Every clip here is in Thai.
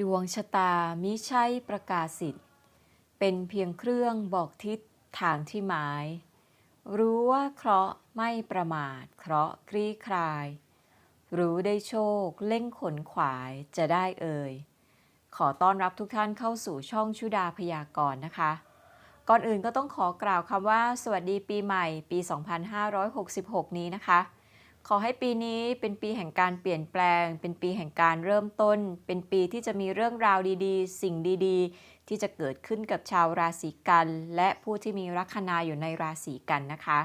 ดวงชะตามิใช่ประกาศสิทธิ์ เป็นเพียงเครื่องบอกทิศทางที่หมาย รู้ว่าเคราะห์ไม่ประมาทเคราะห์คลี่คลาย รู้ได้โชคเล่งขนขวายจะได้เอ่ย ขอต้อนรับทุกท่านเข้าสู่ช่องชุดาพยากรณ์นะคะ ก่อนอื่นก็ต้องขอกล่าวคำว่า สวัสดีปีใหม่ปี 2566 นี้นะคะ ขอให้ปีนี้เป็นปีแห่งการเปลี่ยนแปลง เป็นปีแห่งการเริ่มต้น เป็นปีที่จะมีเรื่องราวดีๆ สิ่งดีๆ ที่จะเกิดขึ้นกับชาวราศีกัน และผู้ที่มีลัคนาอยู่ในราศีกันนะคะ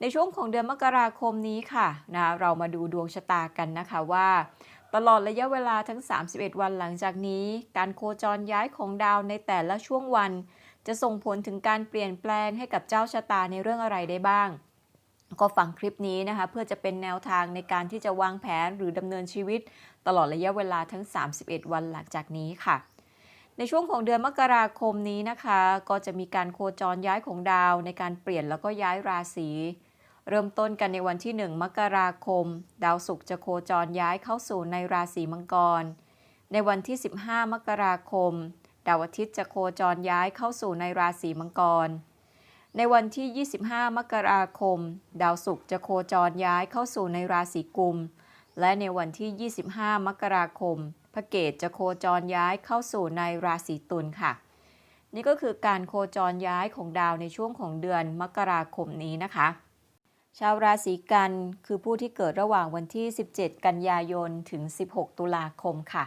ในช่วงของเดือนมกราคมนี้ค่ะนะเรามาดูดวงชะตากันนะคะว่า ตลอดระยะเวลาทั้ง 31 วันหลังจากนี้ การโคจรย้ายของดาวในแต่ละช่วงวัน จะส่งผลถึงการเปลี่ยนแปลงให้กับเจ้าชะตาในเรื่องอะไรได้บ้าง ก็ฟังคลิปนี้นะคะ เพื่อจะเป็นแนวทางในการที่จะวางแผนหรือดำเนินชีวิต ตลอดระยะเวลาทั้ง 31 วันหลังจากนี้ค่ะ ในช่วงของเดือนมกราคมนี้นะคะ ก็จะมีการโคจรย้ายของดาว ในการเปลี่ยนแล้วก็ย้ายราศีเริ่มต้นกันในวันที่ 1 มกราคม ดาวศุกร์จะโคจรย้ายเข้าสู่ในราศีมังกร ในวันที่ 15 มกราคม ดาวอาทิตย์จะโคจรย้ายเข้าสู่ในราศีมังกร ในวันที่ 25 มกราคม ดาวศุกร์จะโคจรย้ายเข้าสู่ในราศีกุม และในวันที่ 25 มกราคม พระเกตจะโคจรย้ายเข้าสู่ในราศีตุลค่ะ นี่ก็คือการโคจรย้ายของดาวในช่วงของเดือนมกราคมนี้นะคะ ชาวราศีกันคือผู้ที่เกิดระหว่างวันที่ 17 กันยายน ถึง 16 ตุลาคมค่ะ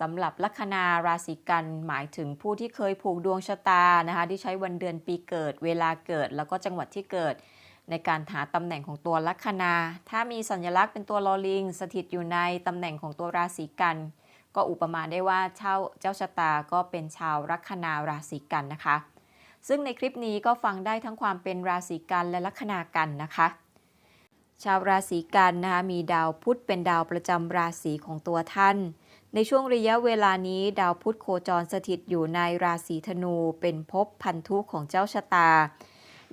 สำหรับลัคนาราศีกันหมายถึงผู้ที่เคยผูกดวงชะตานะคะที่ใช้วันเดือนปีเกิด เวลาเกิดแล้วก็จังหวัดที่เกิด ในการหาตำแหน่งของตัวลัคนา ถ้ามีสัญลักษณ์เป็นตัวลอลิง สถิตอยู่ในตำแหน่งของตัวราศีกัน ก็อุปมาได้ว่าเจ้าเจ้าชะตาก็เป็นชาวลัคนาราศีกันนะคะ ซึ่งในคลิปนี้ก็ฟังได้ทั้งความเป็นราศีกันและลัคนากันนะคะชาวราศีกันนะคะมีดาวพุธเป็นดาวประจำราศีของตัวท่าน ในช่วงระยะเวลานี้ดาวพุธโคจรสถิตอยู่ในราศีธนูเป็นภพพันธุของเจ้าชะตา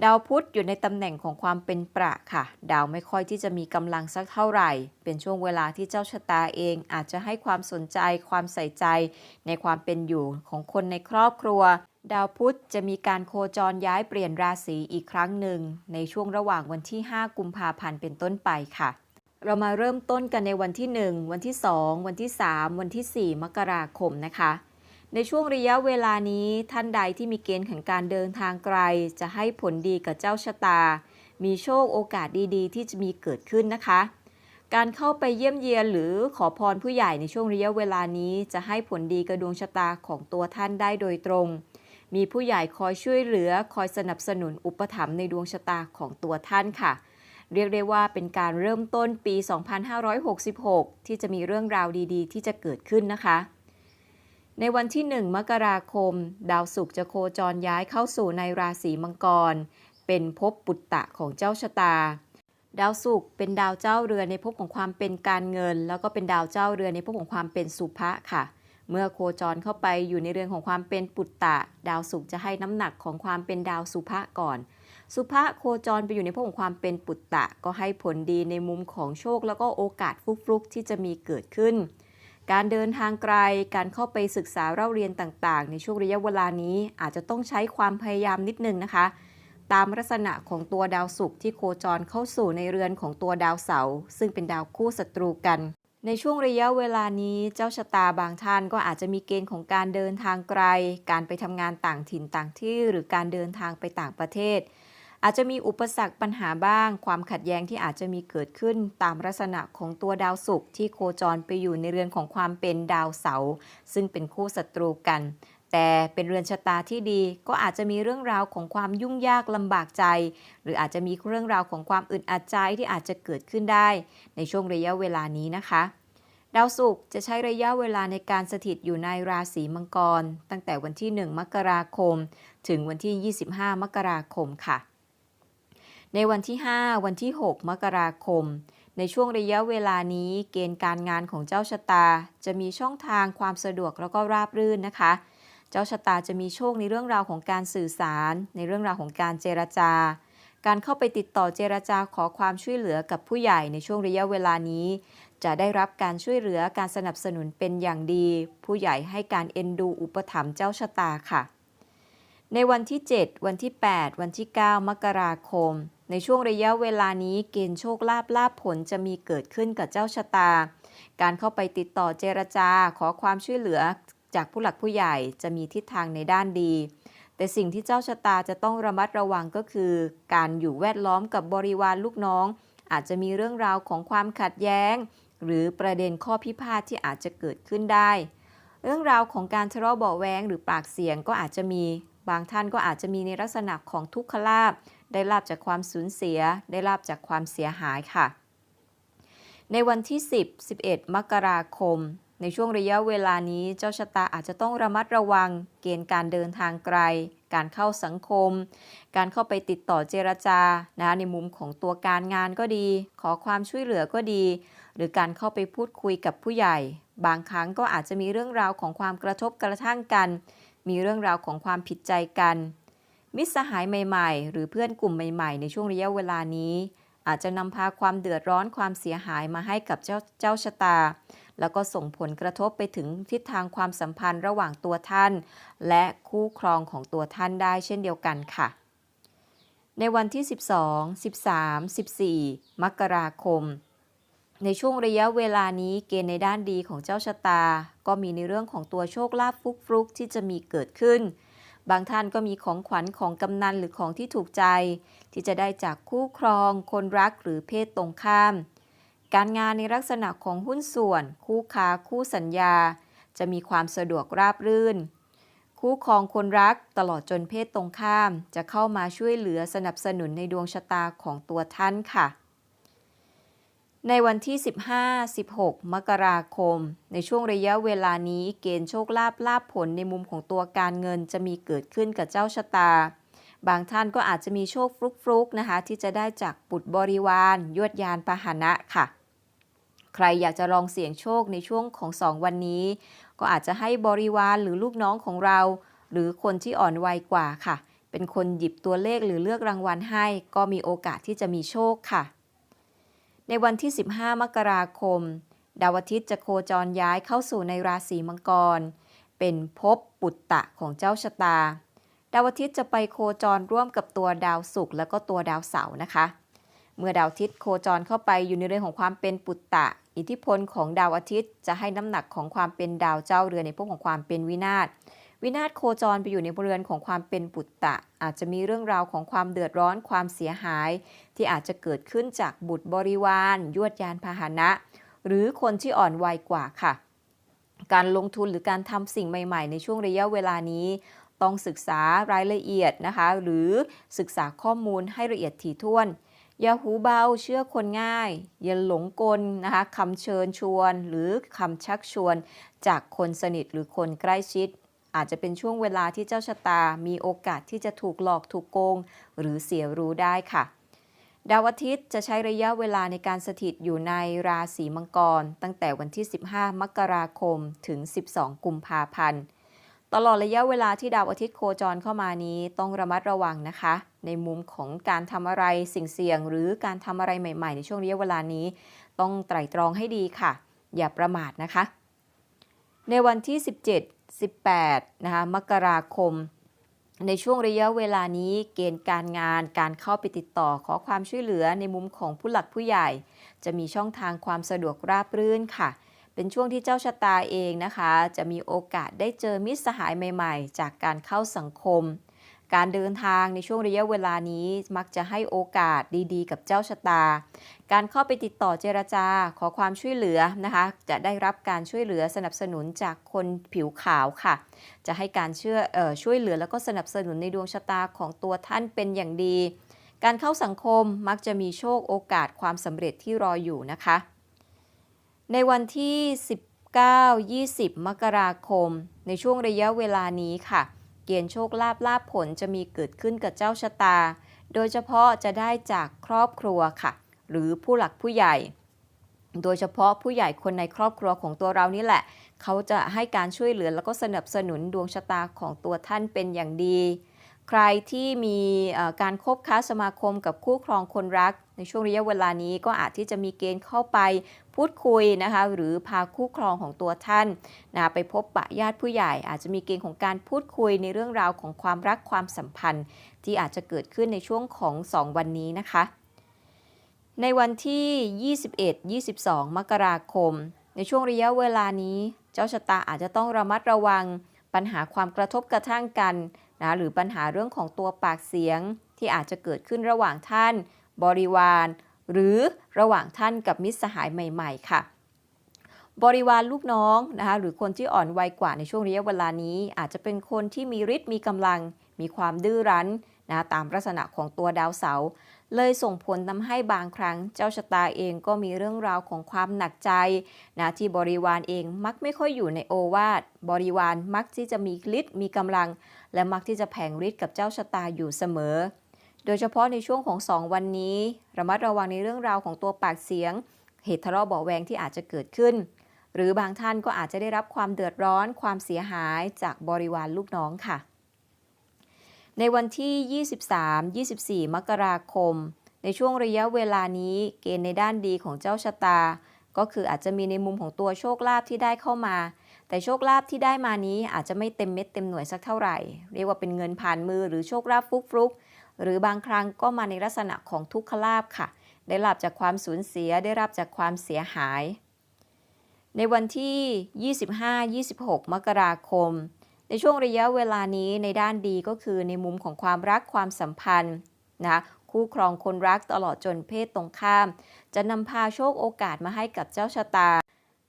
ดาวพุธอยู่ในตำแหน่งของความเป็นประค่ะ ดาวไม่ค่อยที่จะมีกำลังสักเท่าไหร่ เป็นช่วงเวลาที่เจ้าชะตาเองอาจจะให้ความสนใจความใส่ใจ ในความเป็นอยู่ของคนในครอบครัว ดาวพุธจะมีการโคจรย้ายเปลี่ยนราศีอีกครั้งหนึ่งในช่วงระหว่างวันที่ 5 กุมภาพันธ์เป็นต้นไปค่ะ เรามาเริ่มต้นกันในวันที่ 1 วันที่ 2 วันที่ 3 วันที่ 4 มกราคมนะคะ ในช่วงระยะเวลานี้ท่านใดที่มีเกณฑ์แห่งการเดินทางไกล จะให้ผลดีกับเจ้าชะตา มีโชคโอกาสดีๆ ที่จะมีเกิดขึ้นนะคะ การเข้าไปเยี่ยมเยียนหรือขอพรผู้ใหญ่ในช่วงระยะเวลานี้ จะให้ผลดีกับดวงชะตาของตัวท่านได้โดยตรง มีผู้ใหญ่คอยช่วยเหลือ คอยสนับสนุนอุปถัมภ์ในดวงชะตาของตัวท่านค่ะ เรียกได้ว่าเป็นการเริ่มต้นปี 2566 ที่จะมีเรื่องราวดีๆ ที่จะเกิดขึ้นนะคะ ในวันที่ 1 มกราคม ดาวศุกร์จะโคจรย้ายเข้าสู่ในราศีมังกร เป็นภพปุตตะของเจ้าชะตา ดาวศุกร์เป็นดาวเจ้าเรือในภพของความเป็นการเงิน แล้วก็เป็นดาวเจ้าเรือในภพของความเป็นสุภะค่ะเมื่อโคจรเข้าไปอยู่ในเรือนของความเป็นปุตตะ ดาวศุกร์จะให้น้ำหนักของความเป็นดาวสุภะก่อน สุภะโคจรไปอยู่ในภพของความเป็นปุตตะ ก็ให้ผลดีในมุมของโชค แล้วก็โอกาสฟลุกๆที่จะมีเกิดขึ้น การเดินทางไกล การเข้าไปศึกษาเล่าเรียนต่างๆ ในช่วงระยะเวลานี้อาจจะต้องใช้ความพยายามนิดนึงนะคะ ตามลักษณะของตัวดาวศุกร์ที่โคจรเข้าสู่ในเรือนของตัวดาวเสาร์ซึ่งเป็นดาวคู่ศัตรูกันในช่วงระยะเวลานี้เจ้าชะตาบางท่านก็อาจจะมีเกณฑ์ของการเดินทางไกล การไปทำงานต่างถิ่นต่างที่ หรือการเดินทางไปต่างประเทศ อาจจะมีอุปสรรคปัญหาบ้าง ความขัดแย้งที่อาจจะมีเกิดขึ้นตามลักษณะของตัวดาวศุกร์ที่โคจรไปอยู่ในเรือนของความเป็นดาวเสาร์ซึ่งเป็นคู่ศัตรูกัน แต่เป็นเรือนชะตาที่ดีก็อาจจะมีเรื่องราวของความยุ่งยากลำบากใจ หรืออาจจะมีเรื่องราวของความอึดอัดใจที่อาจจะเกิดขึ้นได้ ในช่วงระยะเวลานี้นะคะดาวศุกร์จะใช้ระยะเวลาในการสถิตอยู่ในราศีมังกร ตั้งแต่วันที่ 1 มกราคม ถึงวันที่ 25 มกราคมค่ะ ในวันที่ 5 วันที่ 6 มกราคม ในช่วงระยะเวลานี้เกณฑ์การงานของเจ้าชะตา จะมีช่องทางความสะดวกแล้วก็ราบรื่นนะคะ เจ้าชะตาจะมีโชคในเรื่องราวของการสื่อสาร ในเรื่องราวของการเจรจา การเข้าไปติดต่อเจรจาขอความช่วยเหลือกับผู้ใหญ่ในช่วงระยะเวลานี้ จะได้รับการช่วยเหลือการสนับสนุนเป็นอย่างดี ผู้ใหญ่ให้การเอ็นดูอุปถัมภ์เจ้าชะตาค่ะ ในวันที่ 7 วันที่ 8 วันที่ 9 มกราคม ในช่วงระยะเวลานี้เกณฑ์โชคลาภลาภผลจะมีเกิดขึ้นกับเจ้าชะตา การเข้าไปติดต่อเจรจาขอความช่วยเหลือจากผู้หลักผู้ใหญ่จะมีทิศทางในด้านดี แต่สิ่งที่เจ้าชะตาจะต้องระมัดระวังก็คือ การอยู่แวดล้อมกับบริวารลูกน้อง อาจจะมีเรื่องราวของความขัดแย้ง หรือประเด็นข้อพิพาทที่อาจจะเกิดขึ้นได้ เรื่องราวของการทะเลาะเบาแวงหรือปากเสียงก็อาจจะมี บางท่านก็อาจจะมีในลักษณะของทุกขลาบ ได้ลาบจากความสูญเสีย ได้ลาบจากความเสียหายค่ะ ในวันที่ 10 11 มกราคม ในช่วงระยะเวลานี้เจ้าชะตาอาจจะต้องระมัดระวัง เกณฑ์การเดินทางไกล การเข้าสังคม การเข้าไปติดต่อเจรจานะในมุมของตัวการงานก็ดี ขอความช่วยเหลือก็ดี หรือการเข้าไปพูดคุยกับผู้ใหญ่ บางครั้งก็อาจจะมีเรื่องราวของความกระทบกระทั่งกัน มีเรื่องราวของความผิดใจกัน มิตรสหายใหม่ๆ หรือเพื่อนกลุ่มใหม่ๆ ในช่วงระยะเวลานี้ อาจจะนำพาความเดือดร้อนความเสียหายมาให้กับเจ้าเจ้าชะตา แล้วก็ส่งผลกระทบไปถึงทิศทางความสัมพันธ์ระหว่างตัวท่าน และคู่ครองของตัวท่านได้เช่นเดียวกันค่ะ ในวันที่ 12 13 14 มกราคมในช่วงระยะเวลานี้เกณฑ์ในด้านดีของเจ้าชะตา ก็มีในเรื่องของตัวโชคลาภฟุกฟลุกที่จะมีเกิดขึ้น บางท่านก็มีของขวัญของกำนันหรือของที่ถูกใจ ที่จะได้จากคู่ครอง คนรักหรือเพศตรงข้าม การงานในลักษณะของหุ้นส่วน คู่ค้าคู่สัญญา จะมีความสะดวกราบรื่น คู่ครองคนรักตลอดจนเพศตรงข้าม จะเข้ามาช่วยเหลือสนับสนุนในดวงชะตาของตัวท่านค่ะ ในวันที่ 15-16 มกราคม ในช่วงระยะเวลานี้เกณฑ์โชคลาภลาภผลในมุมของตัวการเงินจะมีเกิดขึ้นกับเจ้าชะตา บางท่านก็อาจจะมีโชคฟลุกๆนะคะ ที่จะได้จากบุตรบริวารยวดยานพาหนะค่ะ ใครอยากจะลองเสี่ยงโชคในช่วงของ2วันนี้ ก็อาจจะให้บริวารหรือลูกน้องของเรา หรือคนที่อ่อนวัยกว่าค่ะ เป็นคนหยิบตัวเลขหรือเลือกรางวัลให้ ก็มีโอกาสที่จะมีโชคค่ะ ในวันที่ 15 มกราคม ดาวอาทิตย์จะโคจรย้ายเข้าสู่ในราศีมังกร เป็นภพปุตตะของเจ้าชะตา ดาวอาทิตย์จะไปโคจรร่วมกับตัวดาวศุกร์และก็ตัวดาวเสาร์นะคะ เมื่อดาวอาทิตย์โคจรเข้าไปอยู่ในเรื่อนของความเป็นปุตตะ อิทธิพลของดาวอาทิตย์จะให้น้ำหนักของความเป็นดาวเจ้าเรือในพวกของความเป็นวินาศ วินาศโคจรไปอยู่ในเรือนของความเป็นปุตตะ อาจจะมีเรื่องราวของความเดือดร้อนความเสียหาย ที่อาจจะเกิดขึ้นจากบุตรบริวาร ยวดยานพาหนะ หรือคนที่อ่อนวัยกว่าค่ะ การลงทุนหรือการทำสิ่งใหม่ ๆ ในช่วงระยะเวลานี้ ต้องศึกษารายละเอียดนะคะ หรือศึกษาข้อมูลให้ละเอียดถี่ถ้วนอย่าหูเบาเชื่อคนง่าย อย่าหลงกลนะคะคำเชิญชวน หรือคำชักชวน จากคนสนิทหรือคนใกล้ชิด อาจจะเป็นช่วงเวลาที่เจ้าชะตา มีโอกาสที่จะถูกหลอกถูกโกง หรือเสียรู้ได้ค่ะ ดาวอาทิตย์จะใช้ระยะเวลาในการสถิตอยู่ในราศีมังกร ตั้งแต่วันที่ 15 มกราคมถึง 12 กุมภาพันธ์ตลอดระยะเวลาที่ดาวอาทิตย์โคจรเข้ามานี้ต้องระมัดระวังนะคะ ในมุมของการทำอะไรสิ่งเสี่ยง หรือการทำอะไรใหม่ๆ ในช่วงระยะเวลานี้ ต้องไตร่ตรองให้ดีค่ะ อย่าประมาทนะคะ ในวันที่ 17 18นะคะมกราคม ในช่วงระยะเวลานี้เกณฑ์การงานการเข้าไปติดต่อขอความช่วยเหลือในมุมของผู้หลักผู้ใหญ่ จะมีช่องทางความสะดวกราบรื่นค่ะ เป็นช่วงที่เจ้าชะตาเองนะคะ จะมีโอกาสได้เจอมิตรสหายใหม่ ๆ จากการเข้าสังคม การเดินทางในช่วงระยะเวลานี้มักจะให้โอกาสดีๆ กับเจ้าชะตา การเข้าไปติดต่อเจรจาขอความช่วยเหลือนะคะ จะได้รับการช่วยเหลือสนับสนุนจากคนผิวขาวค่ะ จะให้การเชื่อเออช่วยเหลือแล้วก็สนับสนุนในดวงชะตาของตัวท่านเป็นอย่างดี การเข้าสังคมมักจะมีโชคโอกาสความสำเร็จที่รออยู่นะคะ ในวันที่ 19-20 มกราคม ในช่วงระยะเวลานี้ค่ะ เกณฑ์โชคลาภลาภผลจะมีเกิดขึ้นกับเจ้าชะตา โดยเฉพาะจะได้จากครอบครัวค่ะ หรือผู้หลักผู้ใหญ่ โดยเฉพาะผู้ใหญ่คนในครอบครัวของตัวเรานี่แหละ เขาจะให้การช่วยเหลือแล้วก็สนับสนุนดวงชะตาของตัวท่านเป็นอย่างดี ใครที่มีการคบค้าสมาคมกับคู่ครองคนรัก ในช่วงระยะเวลานี้ก็อาจที่จะมีเกณฑ์เข้าไปพูดคุยนะคะหรือพาคู่ครองของตัวท่านนะไปพบปะญาติผู้ใหญ่ อาจจะมีเกณฑ์ของการพูดคุยในเรื่องราวของความรักความสัมพันธ์ ที่อาจจะเกิดขึ้นในช่วงของ 2 วันนี้นะคะ ในวันที่ 21-22 มกราคม ในช่วงระยะเวลานี้ เจ้าชะตาอาจจะต้องระมัดระวังปัญหาความกระทบกระทั่งกัน นะหรือปัญหาเรื่องของตัวปากเสียงที่อาจจะเกิดขึ้นระหว่างท่าน บริวาร หรือระหว่างท่านกับมิตรสหายใหม่ ๆ ค่ะ บริวารลูกน้องนะคะหรือคนที่อ่อนวัยกว่าในช่วงระยะเวลานี้ อาจจะเป็นคนที่มีฤทธิ์มีกำลัง มีความดื้อรั้นนะตามลักษณะของตัวดาวเสาร์ เลยส่งผลทำให้บางครั้งเจ้าชะตาเองก็มีเรื่องราวของความหนักใจนะที่บริวารเองมักไม่ค่อยอยู่ในโอวาทบริวารมักที่จะมีฤทธิ์มีกำลัง และมักที่จะแผงฤทธิ์กับเจ้าชะตาอยู่เสมอ โดยเฉพาะในช่วงของ 2 วันนี้ ระมัดระวังในเรื่องราวของตัวปากเสียง เหตุทะเลาะเบาแวงที่อาจจะเกิดขึ้น หรือบางท่านก็อาจจะได้รับความเดือดร้อน ความเสียหายจากบริวารลูกน้องค่ะ ในวันที่ 23-24 มกราคม ในช่วงระยะเวลานี้ เกณฑ์ในด้านดีของเจ้าชะตา ก็คืออาจจะมีในมุมของตัวโชคลาภที่ได้เข้ามา แต่โชคลาภที่ได้มานี้อาจจะไม่เต็มเม็ดเต็มหน่วยสักเท่าไหร่ เรียกว่าเป็นเงินผ่านมือหรือโชคลาภฟุกฟุกหรือบางครั้งก็มาในลักษณะของทุกขลาภค่ะ ได้รับจากความสูญเสียได้รับจากความเสียหาย ในวันที่ 25-26 มกราคม ในช่วงระยะเวลานี้ในด้านดีก็คือในมุมของความรักความสัมพันธ์นะคู่ครองคนรักตลอดจนเพศตรงข้าม จะนำพาโชคโอกาสมาให้กับเจ้าชะตา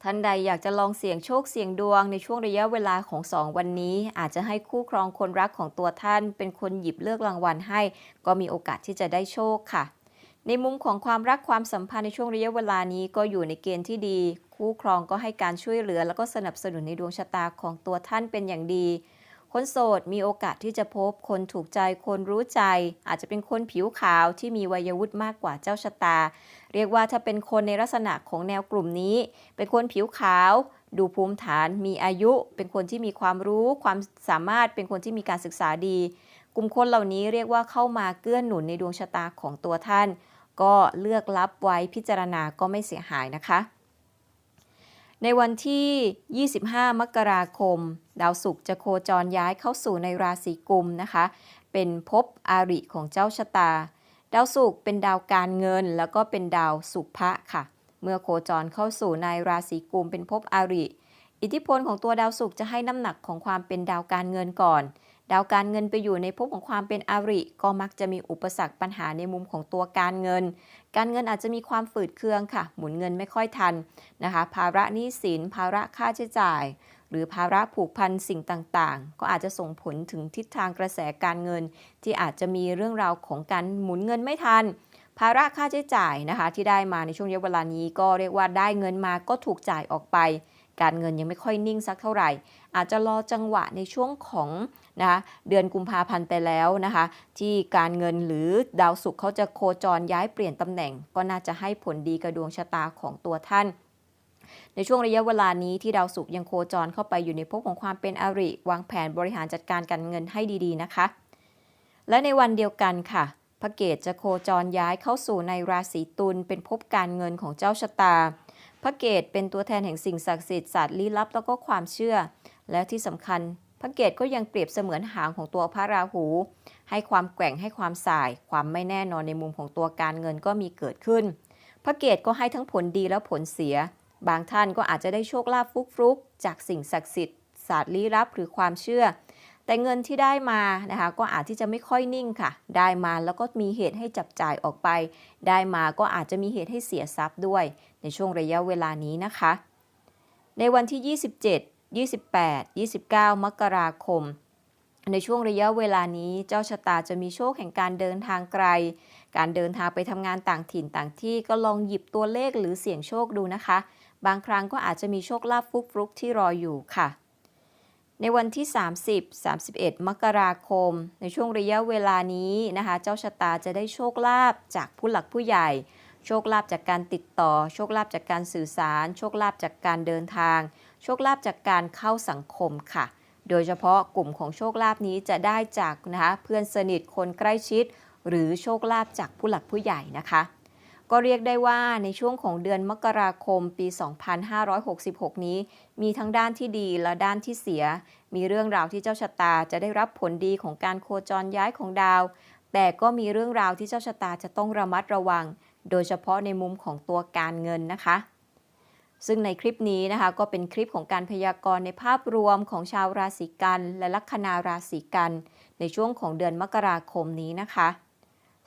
ท่านใดอยากจะลองเสี่ยงโชคเสี่ยงดวงในช่วงระยะเวลาของ 2 วันนี้ อาจจะให้คู่ครองคนรักของตัวท่าน เป็นคนหยิบเลือกรางวัลให้ ก็มีโอกาสที่จะได้โชคค่ะในมุมของความรักความสัมพันธ์ในช่วงระยะเวลานี้ก็อยู่ในเกณฑ์ที่ดี คู่ครองก็ให้การช่วยเหลือ แล้วก็สนับสนุนในดวงชะตาของตัวท่านเป็นอย่างดี คนโสดมีโอกาสที่จะพบคนถูกใจคนรู้ใจ อาจจะเป็นคนผิวขาวที่มีวัยวุฒิมากกว่าเจ้าชะตา เรียกว่าถ้าเป็นคนในลักษณะของแนวกลุ่มนี้ เป็นคนผิวขาว ดูภูมิฐานมีอายุ เป็นคนที่มีความรู้ ความสามารถเป็นคนที่มีการศึกษาดี กลุ่มคนเหล่านี้เรียกว่าเข้ามาเกื้อหนุนในดวงชะตาของตัวท่านก็เลือกรับไว้พิจารณาก็ไม่เสียหายนะคะ ในวันที่ 25 มกราคม ดาวศุกร์จะโคจรย้ายเข้าสู่ในราศีกุมนะคะ เป็นภพอาริของเจ้าชะตา ดาวศุกร์เป็นดาวการเงิน แล้วก็เป็นดาวสุภะค่ะ เมื่อโคจรเข้าสู่ในราศีกุมเป็นภพอาริ อิทธิพลของตัวดาวศุกร์จะให้น้ำหนักของความเป็นดาวการเงินก่อน ดาวการเงินไปอยู่ในภพของความเป็นอริ ก็มักจะมีอุปสรรคปัญหาในมุมของตัวการเงิน การเงินอาจจะมีความฝืดเคืองค่ะ หมุนเงินไม่ค่อยทันนะคะ ภาระหนี้สิน ภาระค่าใช้จ่าย หรือภาระผูกพันสิ่งต่างๆ ก็อาจจะส่งผลถึงทิศทางกระแสการเงิน ที่อาจจะมีเรื่องราวของการหมุนเงินไม่ทันภาระค่าใช้จ่ายนะคะที่ได้มาในช่วงระยะเวลานี้ก็เรียกว่าได้เงินมาก็ถูกจ่ายออกไป การเงินยังไม่ค่อยนิ่งสักเท่าไหร่ อาจจะรอจังหวะในช่วงของนะคะเดือนกุมภาพันธ์ไปแล้วนะคะ ที่การเงินหรือดาวศุกร์เขาจะโคจรย้ายเปลี่ยนตำแหน่ง ก็น่าจะให้ผลดีกับดวงชะตาของตัวท่านในช่วงระยะเวลานี้ที่ดาวศุกร์ยังโคจรเข้าไปอยู่ในภพของความเป็นอริ วางแผนบริหารจัดการการเงินให้ดีๆนะคะ และในวันเดียวกันค่ะ พระเกตจะโคจรย้ายเข้าสู่ในราศีตุลเป็นภพการเงินของเจ้าชะตา พระเกตเป็นตัวแทนแห่งสิ่งศักดิ์สิทธิ์ศาสตร์ลี้ลับแล้วก็ความเชื่อ และที่สำคัญ พระเกตก็ยังเปรียบเสมือนหางของตัวพระราหู ให้ความแกว่งให้ความสาย ความไม่แน่นอนในมุมของตัวการเงินก็มีเกิดขึ้น พระเกตก็ให้ทั้งผลดีและผลเสีย บางท่านก็อาจจะได้โชคลาภฟุกๆ จากสิ่งศักดิ์สิทธิ์ศาสตร์ลี้ลับหรือความเชื่อ แต่เงินที่ได้มานะคะก็อาจที่จะไม่ค่อยนิ่งค่ะ ได้มาแล้วก็มีเหตุให้จับจ่ายออกไป ได้มาก็อาจจะมีเหตุให้เสียทรัพย์ด้วย ในช่วงระยะเวลานี้นะคะ ในวันที่ 27 28 29 มกราคม ในช่วงระยะเวลานี้เจ้าชะตาจะมีโชคแห่งการเดินทางไกล การเดินทางไปทำงานต่างถิ่นต่างที่ก็ลองหยิบตัวเลขหรือเสี่ยงโชคดูนะคะ บางครั้งก็อาจจะมีโชคลาภฟุกๆที่รออยู่ค่ะ ในวันที่ 30 31 มกราคม ในช่วงระยะเวลานี้นะคะ เจ้าชะตาจะได้โชคลาภจากผู้หลักผู้ใหญ่ โชคลาภจากการติดต่อ โชคลาภจากการสื่อสาร โชคลาภจากการเดินทาง โชคลาภจากการเข้าสังคมค่ะ โดยเฉพาะกลุ่มของโชคลาภนี้จะได้จากนะคะเพื่อนสนิทคนใกล้ชิด หรือโชคลาภจากผู้หลักผู้ใหญ่นะคะ ก็เรียกได้ว่าในช่วงของเดือนมกราคมปี 2566 นี้ มีทั้งด้านที่ดีและด้านที่เสีย มีเรื่องราวที่เจ้าชะตาจะได้รับผลดีของการโคจรย้ายของดาว แต่ก็มีเรื่องราวที่เจ้าชะตาจะต้องระมัดระวัง โดยเฉพาะในมุมของตัวการเงินนะคะ ซึ่งในคลิปนี้นะคะก็เป็นคลิปของการพยากรณ์ในภาพรวมของชาวราศีกัน และลัคนาราศีกัน ในช่วงของเดือนมกราคมนี้นะคะ